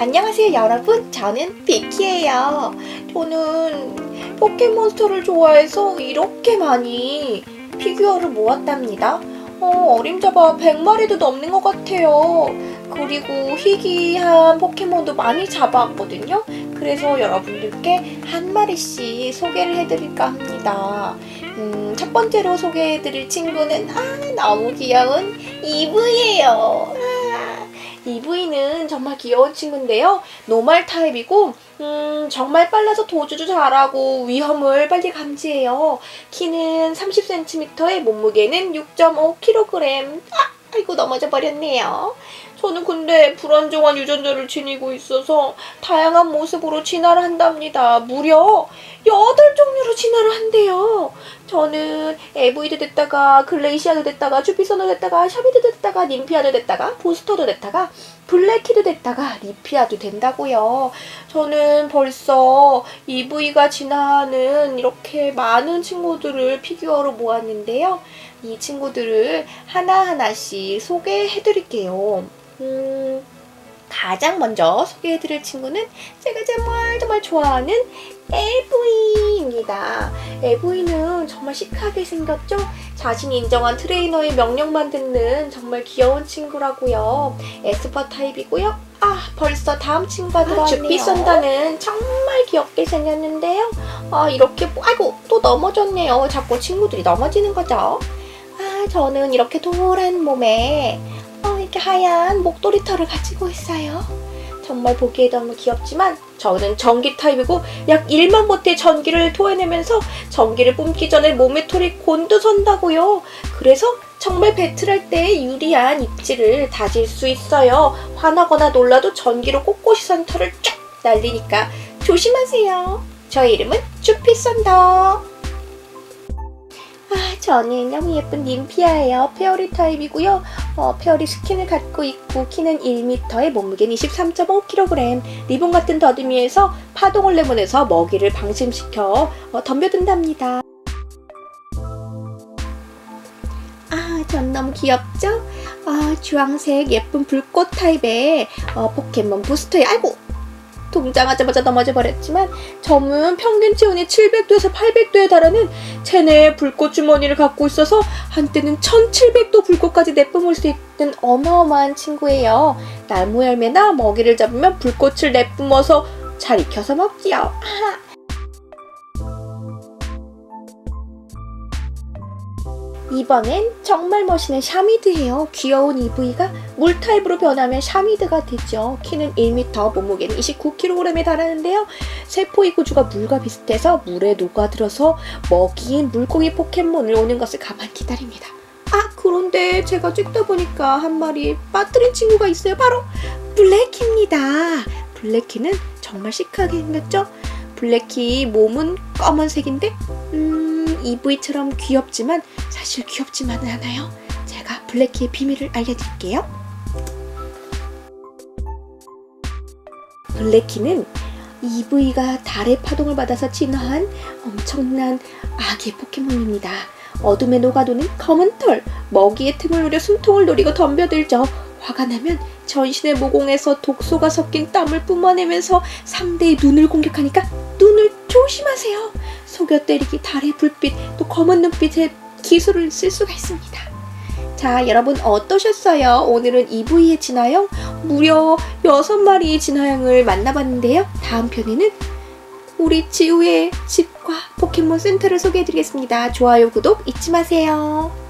안녕하세요 여러분. 저는 비키예요. 저는 포켓몬스터를 좋아해서 이렇게 많이 피규어를 모았답니다. 어, 어림잡아 100마리도 넘는 것 같아요. 그리고 희귀한 포켓몬도 많이 잡아왔거든요. 그래서 여러분들께 한 마리씩 소개를 해드릴까 합니다. 음, 첫 번째로 소개해드릴 친구는 아 너무 귀여운 이브예요. 아, EV는 정말 귀여운 친구인데요. 노말 타입이고 음, 정말 빨라서 도주도 잘하고 위험을 빨리 감지해요. 키는 30cm에 몸무게는 6.5kg. 아, 아이고 넘어져 버렸네요. 저는 근데 불안정한 유전자를 지니고 있어서 다양한 모습으로 진화를 한답니다. 무려 8종류로 진화를 한대요. 저는 에브이도 됐다가 글레이시아도 됐다가 주피선도 됐다가 샤비도 됐다가 님피아도 됐다가 보스터도 됐다가 블랙키도 됐다가 리피아도 된다고요. 저는 벌써 EV가 진화하는 이렇게 많은 친구들을 피규어로 모았는데요. 이 친구들을 하나하나씩 소개해 드릴게요. 음, 가장 먼저 소개해 드릴 친구는 제가 정말 정말 좋아하는 에브이입니다. 에브이는 정말 시크하게 생겼죠? 자신이 인정한 트레이너의 명령만 듣는 정말 귀여운 친구라고요. 에스퍼 타입이고요. 아, 벌써 다음 친구가 들어왔네요. 주피 썬다는 정말 귀엽게 생겼는데요. 아, 이렇게, 뭐- 아이고, 또 넘어졌네요. 자꾸 친구들이 넘어지는 거죠. 아, 저는 이렇게 노란 몸에, 어, 이렇게 하얀 목도리 털을 가지고 있어요. 정말 보기에 너무 귀엽지만, 저는 전기 타입이고, 약 1만 보트의 전기를 토해내면서 전기를 뿜기 전에 몸의 털이 곤두선다고요. 그래서 정말 배틀할 때 유리한 입지를 다질 수 있어요. 화나거나 놀라도 전기로 꼿꼿이 선 털을 쫙 날리니까 조심하세요. 저의 이름은 주피썬더. 아, 저는 너무 예쁜 님피아예요. 페어리 타입이고요. 어, 페어리 스킨을 갖고 있고 키는 1m에 몸무게는 23.5kg. 리본 같은 더듬이에서 파동을 내보내서 먹이를 방심시켜 어, 덤벼든답니다. 아, 전 너무 귀엽죠? 아, 주황색 예쁜 불꽃 타입의 어, 포켓몬 부스터에 아이고 동장하자마자 넘어져 버렸지만 점은 평균 체온이 700도에서 800도에 달하는 체내의 불꽃 주머니를 갖고 있어서 한때는 1700도 불꽃까지 내뿜을 수 있는 어마어마한 친구예요. 나무 열매나 먹이를 잡으면 불꽃을 내뿜어서 잘 익혀서 먹지요. 아하. 이번엔 정말 멋있는 샤미드예요. 귀여운 EV가 물 타입으로 변하면 샤미드가 되죠. 키는 1m, 몸무게는 29kg에 달하는데요. 세포의 구조가 물과 비슷해서 물에 녹아들어서 먹이인 물고기 포켓몬을 오는 것을 가만히 기다립니다. 아, 그런데 제가 찍다 보니까 한 마리 빠뜨린 친구가 있어요. 바로 블랙키입니다. 블랙키는 정말 시크하게 생겼죠? 블랙키 몸은 검은색인데, 음, EV처럼 귀엽지만 사실 귀엽지만은 않아요. 제가 블랙키의 비밀을 알려드릴게요. 블랙키는 EV가 달의 파동을 받아서 진화한 엄청난 아기 포켓몬입니다. 어둠에 녹아도는 검은 털, 먹이의 틈을 노려 숨통을 노리고 덤벼들죠. 화가 나면 전신의 모공에서 독소가 섞인 땀을 뿜어내면서 상대의 눈을 공격하니까 눈을 조심하세요. 속여 때리기, 달의 불빛, 또 검은 눈빛의 기술을 쓸 수가 있습니다. 자, 여러분 어떠셨어요? 오늘은 EV의 진화형 무려 6마리의 진화형을 만나봤는데요. 다음 편에는 우리 지우의 집과 포켓몬 센터를 소개해드리겠습니다. 좋아요, 구독 잊지 마세요.